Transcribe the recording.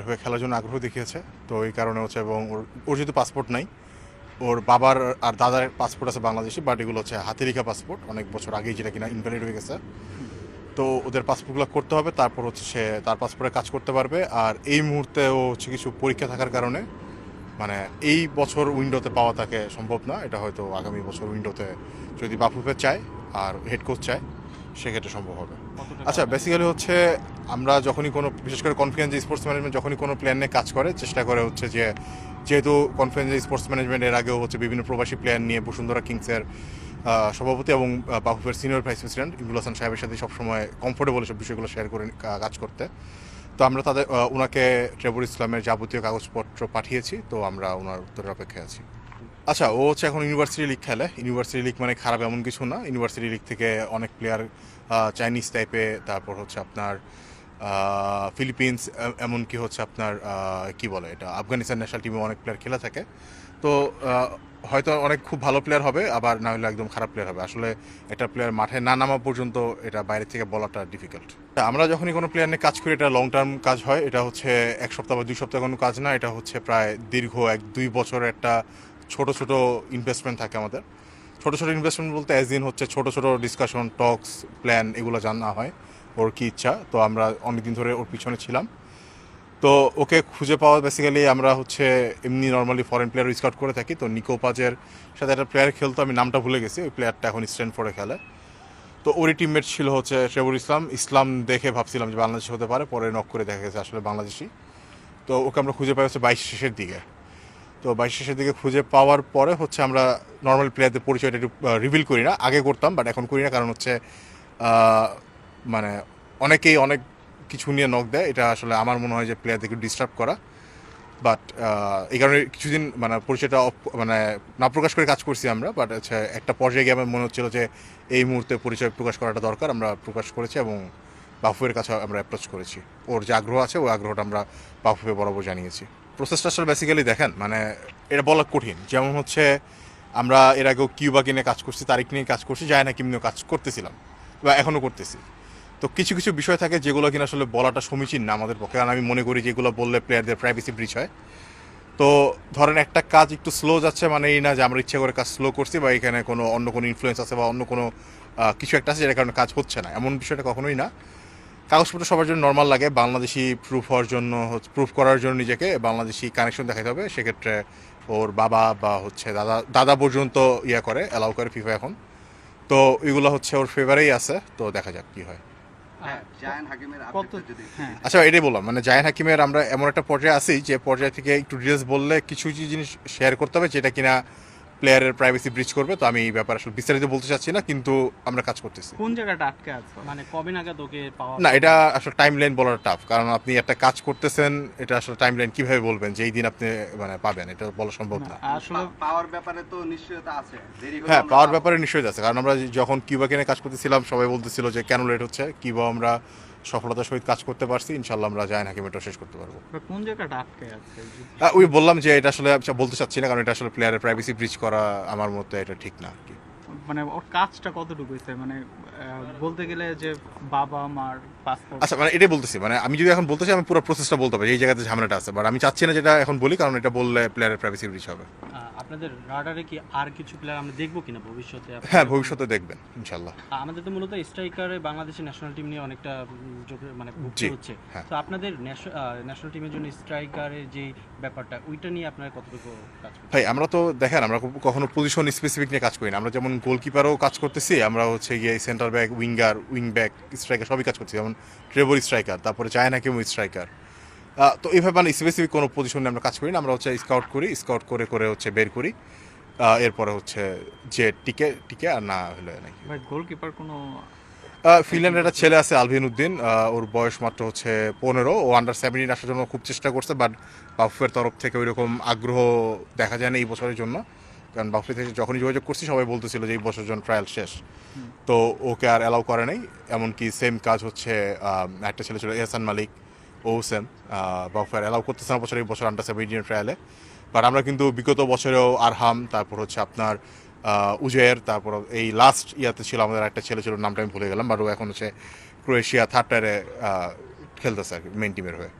ইংল্যান্ডের হয়ে খেলার জন্য আগ্রহ দেখিয়েছে। তো এই কারণে হচ্ছে এবং ওর ওর যেহেতু পাসপোর্ট নাই, ওর বাবার আর দাদার পাসপোর্ট আছে বাংলাদেশি বাট এগুলো হচ্ছে হাতে পাসপোর্ট অনেক বছর আগেই যেটা কিনা ইনভ্যালিড হয়ে গেছে। তো ওদের পাসপোর্টগুলো করতে হবে, তারপর হচ্ছে সে তার পাসপোর্টে কাজ করতে পারবে। আর এই মুহূর্তে ও হচ্ছে কিছু পরীক্ষা থাকার কারণে মানে এই বছর উইন্ডোতে পাওয়া তাকে সম্ভব না। এটা হয়তো আগামী বছর উইন্ডোতে যদি বাফুফে চায় আর হেড কোচ চায় সেক্ষেত্রে সম্ভব হবে। আচ্ছা বেসিক্যালি হচ্ছে আমরা যখনই কোনো বিশেষ করে কনফিডেন্স স্পোর্টস ম্যানেজমেন্ট যখনই কোনো প্ল্যান নিয়ে কাজ করে চেষ্টা করে হচ্ছে যে যেহেতু কনফিডেন্স স্পোর্টস ম্যানেজমেন্ট এর আগেও হচ্ছে বিভিন্ন প্রবাসী প্ল্যান নিয়ে বসুন্ধরা কিংসের সভাপতি এবং বাহুফের senior vice president Imrul Hasan সাহেবের সাথে সবসময় কমফোর্টেবল সব বিষয়গুলো শেয়ার করে কাজ করতে। তো আমরা তাদের ওনাকে ট্রেবুল ইসলামের যাবতীয় কাগজপত্র পাঠিয়েছি তো আমরা ওনার উত্তরের অপেক্ষায় আছি। আচ্ছা ও হচ্ছে এখন ইউনিভার্সিটি লিগ খেলে। ইউনিভার্সিটি লিগ মানে খারাপ এমন কিছু না। ইউনিভার্সিটি লিগ থেকে অনেক প্লেয়ার চাইনিজ টাইপে তারপর হচ্ছে আপনার ফিলিপিন্স এমনকি হচ্ছে আপনার কি বলে এটা আফগানিস্তান ন্যাশনাল টিমে অনেক প্লেয়ার খেলে থাকে। তো হয়তো অনেক খুব ভালো প্লেয়ার হবে, আবার না হলে একদম খারাপ প্লেয়ার হবে। আসলে এটা প্লেয়ার মাঠে না নামা পর্যন্ত এটা বাইরে থেকে বলাটা ডিফিকাল্ট আমরা যখনই কোনো প্লেয়ার নিয়ে কাজ করি, এটা লং টার্ম কাজ হয়। এটা হচ্ছে এক সপ্তাহ বা দুই সপ্তাহ কোনো কাজ না। এটা হচ্ছে প্রায় দীর্ঘ এক দুই বছর একটা ছোট ছোট ইনভেস্টমেন্ট থাকে আমাদের। ছোট ছোট ইনভেস্টমেন্ট বলতে অ্যাজ ইন হচ্ছে ছোট ছোট ডিসকাশন টক্স প্ল্যান এগুলো জানা হয় ওর কী ইচ্ছা। তো আমরা অনেকদিন ধরে ওর পিছনে ছিলাম। তো ওকে খুঁজে পাওয়া বেসিক্যালি আমরা হচ্ছে এমনি নর্মালি ফরেন প্লেয়ার স্কাউট করে থাকি। তো নিকোপাজের সাথে একটা প্লেয়ার খেলতো, আমি নামটা ভুলে গেছি। ওই প্লেয়ারটা এখন স্ট্যান্ডফোর্ডে খেলে। তো ওরই টিমমেট ছিল হচ্ছে ট্রেবুল ইসলাম। ইসলাম দেখে ভাবছিলাম যে বাংলাদেশি হতে পারে, পরে নক করে দেখা গেছে আসলে বাংলাদেশি। তো ওকে আমরা খুঁজে পাই হচ্ছে বাইশ শেষের দিকে। তো বাইশ শেষের দিকে খুঁজে পাওয়ার পরে হচ্ছে আমরা নর্মাল প্লেয়ারদের পরিচয়টা একটু রিভিল করি না। আগে করতাম বাট এখন করি না, কারণ হচ্ছে মানে অনেকেই অনেক কিছু নিয়ে নক দেয়। এটা আসলে আমার মনে হয় যে প্লেয়ারদেরকে ডিস্টার্ব করা। বাট এই কারণে কিছুদিন মানে পরিচয়টা মানে না প্রকাশ করে কাজ করছি আমরা বাট হচ্ছে একটা পর্যায়ে গিয়ে আমার মনে হচ্ছিল যে এই মুহূর্তে পরিচয় প্রকাশ করাটা দরকার। আমরা প্রকাশ করেছি এবং বাফুয়ের কাছে আমরা অ্যাপ্রোচ করেছি। ওর যে আগ্রহ আছে, ওই আগ্রহটা আমরা বাফুয়ে বরাবর জানিয়েছি। প্রসেসটা আসলে বেসিক্যালি দেখেন মানে এটা বলা কঠিন। যেমন হচ্ছে, আমরা এর আগেও কিউবাকে নিয়ে কাজ করছি, তারিখ নিয়ে কাজ করছি যায় না নিয়েও কাজ করতেছিলাম, বা এখনও করতেছি। তো কিছু কিছু বিষয় থাকে যেগুলো কিনা আসলে বলাটা সমীচীন না আমাদের পক্ষে, কারণ আমি মনে করি যেগুলো বললে প্লেয়ারদের প্রাইভেসি ব্রিচ হয়। তো ধরেন একটা কাজ একটু স্লো যাচ্ছে মানে এই না যে আমরা ইচ্ছে করে কাজ স্লো করছি, বা এখানে কোনো অন্য কোনো ইনফ্লুয়েন্স আছে, বা অন্য কোনো কিছু একটা আছে, যেটার কারণে কাজ হচ্ছে না। এমন বিষয়টা কখনোই না। কাগজপত্র সবার জন্য নর্মাল লাগে বাংলাদেশি প্রুফ হওয়ার জন্য প্রুফ করার জন্য নিজেকে বাংলাদেশি কানেকশন দেখাতে হবে। সেক্ষেত্রে ওর বাবা বা হচ্ছে দাদা দাদা পর্যন্ত ইয়ে করে অ্যালাউ করে ফিফা এখন। তো এগুলো হচ্ছে ওর ফেভারেই আছে তো দেখা যাক কি হয়। হ্যাঁ জায়ান হাকিমের কত আপডেটটা যদি হ্যাঁ। আচ্ছা এটাই বললাম মানে জায়ান হাকিমের আমরা এমন একটা পর্যায়ে আছি যে পর্যায় থেকে একটু ডিটেলস বললে কিছু কিছু জিনিস শেয়ার করতে হবে যেটা কিনা প্লেয়ারের প্রাইভেসি ব্রিচ করবে তো আমি এই ব্যাপারে আসলে বিস্তারিত বলতে চাচ্ছি না কিন্তু আমরা কাজ করতেছি। কোন জায়গাটা আটকে আছে? মানে কবে নাগাদ ওকে পাওয়া না এটা আসলে টাইম লাইন বলার টাফ কারণ আপনি একটা কাজ করতেছেন এটা আসলে টাইম লাইন কীভাবে বলবেন যে এই দিন আপনি মানে পাবেন এটা বলা সম্ভব না। আসলে পাওয়ার ব্যাপারে তো নিশ্চয়তা আছে হ্যাঁ পাওয়ার ব্যাপারে নিশ্চয়ই আছে কারণ আমরা যখন কিউবাকে নিয়ে কাজ করতেছিলাম সবাই বলতেছিল যে কেন লেট হচ্ছে কিউবা আমরা সফলতার সহিত কাজ করতে পারছি ইনশাল্লাহ আমরা জায়ান হাকিমেরটা শেষ করতে পারব। কোন জায়গাটা আটকে আছে? ওই বললাম যে এটা আসলে বলতে চাচ্ছি না কারণ এটা আসলে প্লেয়ারের প্রাইভেসি ব্রিচ করা আমার মতে এটা ঠিক না আর কি মানে ওর কাজটা কতটুকু হয়েছে? মানে বলতে গেলে যে বাবা মার পাসপোর্ট আচ্ছা মানে এটাই বলতেছি মানে আমি যদি এখন বলতে চাই আমি পুরো প্রসেসটা বলতে পারি এই জায়গাতে ঝামেলাটা আছে বাট আমি চাচ্ছি না যেটা এখন বলি কারণ এটা বললে প্লেয়ারের প্রাইভেসি ব্রিচ হবে। আপনাদের রাডারে কি আর কিছু প্লেয়ার আমরা দেখব কিনা ভবিষ্যতে? হ্যাঁ ভবিষ্যতে দেখবেন ইনশাল্লাহ। আমাদের তো মূলত স্ট্রাইকারে বাংলাদেশের ন্যাশনাল টিম নিয়ে অনেকটা মানে ভুগতে হচ্ছে হ্যাঁ। তো আপনাদের ন্যাশনাল টিমের জন্য স্ট্রাইকারের যে ব্যাপারটা ওইটা নিয়ে আপনারা কতটুকু কাজ ভাই আমরা তো দেখেন আমরা কখনো- পজিশন স্পেসিফিক নিয়ে কাজ করি না। আমরা যেমন গোলকিপারও কাজ করতেছি আমরা হচ্ছে গিয়ে center back winger wing back striker সবই কাজ করছি যেমন ট্রেবল স্ট্রাইকার তারপরে চায়না কেমো স্ট্রাইকার তো এইভাবে মানে স্পেসিফিক কোনো পজিশনে আমরা কাজ করি না আমরা হচ্ছে স্কাউট করি স্কাউট করে করে হচ্ছে বের করি। এরপরে হচ্ছে যে টিকে টিকে আর না হলে নাকি গোলকিপার কোনো ফিনল্যান্ডের একটা ছেলে আছে আলভিন উদ্দিন। ওর বয়স মাত্র হচ্ছে পনেরো। ও আন্ডার সেভেন্টিন আসার জন্য খুব চেষ্টা করছে বাট বাফুয়ের তরফ থেকে ওই রকম আগ্রহ দেখা যায় না এই বছরের জন্য। কারণ বাফুয়ে থেকে যখনই যোগাযোগ করছি সবাই বলতেছিল যে এই বছরের জন্য ট্রায়াল শেষ। তো ওকে আর অ্যালাউ করে নাই। এমনকি সেম কাজ হচ্ছে একটা ছেলে ছিল এহসান মালিক। ও সেম বাফার অ্যালাউ করতেছে না, বছর এই বছর আন্ডার সেভেন্টিন ট্রায়ালে বাট আমরা কিন্তু বিগত বছরেও আরহাম তারপর হচ্ছে আপনার উজয়ের তারপর এই লাস্ট ইয়াতে ছিল, আমাদের একটা ছেলে ছিল, নামটা আমি ভুলে গেলাম বাট ও এখন হচ্ছে ক্রোয়েশিয়া থার্ড টায়ারে খেলতেছে আর কি মেন টিমের হয়ে।